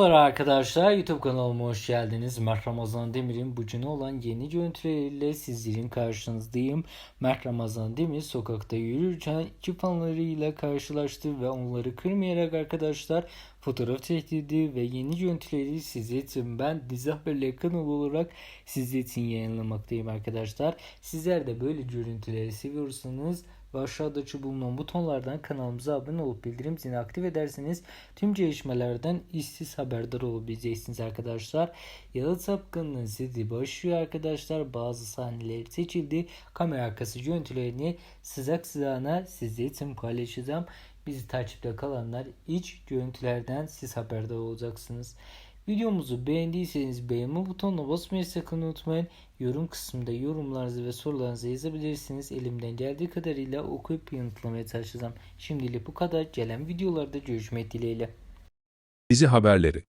Merhaba arkadaşlar YouTube kanalıma hoş geldiniz. Mert Ramazan Demir'in bucunu olan yeni görüntüleriyle sizlerin karşınızdayım. Mert Ramazan Demir sokakta yürürken iki fanlarıyla karşılaştı ve onları kırmayarak arkadaşlar fotoğraf tehdidi ve yeni görüntüleri sizler için ben dizi haberleri kanalı olarak sizler için yayınlamaktayım arkadaşlar. Sizler de böyle görüntüleri seviyorsanız ve aşağıdaki bulunan butonlardan kanalımıza abone olup bildirim zilini aktif ederseniz tüm gelişmelerden işsiz haberdar olabileceksiniz arkadaşlar. Yalı Sapkın'ın sizi başlıyor arkadaşlar. Bazı sahneler seçildi. Kamera arkası görüntülerini sıcak sıcağına sizler için paylaşacağım. Bizi takipte kalanlar iç görüntülerden siz haberdar olacaksınız. Videomuzu beğendiyseniz beğenme butonuna basmayı sakın unutmayın. Yorum kısmında yorumlarınızı ve sorularınızı yazabilirsiniz. Elimden geldiği kadarıyla okuyup yanıtlamaya çalışacağım. Şimdilik bu kadar. Gelen videolarda görüşmek dileğiyle. Dizi haberleri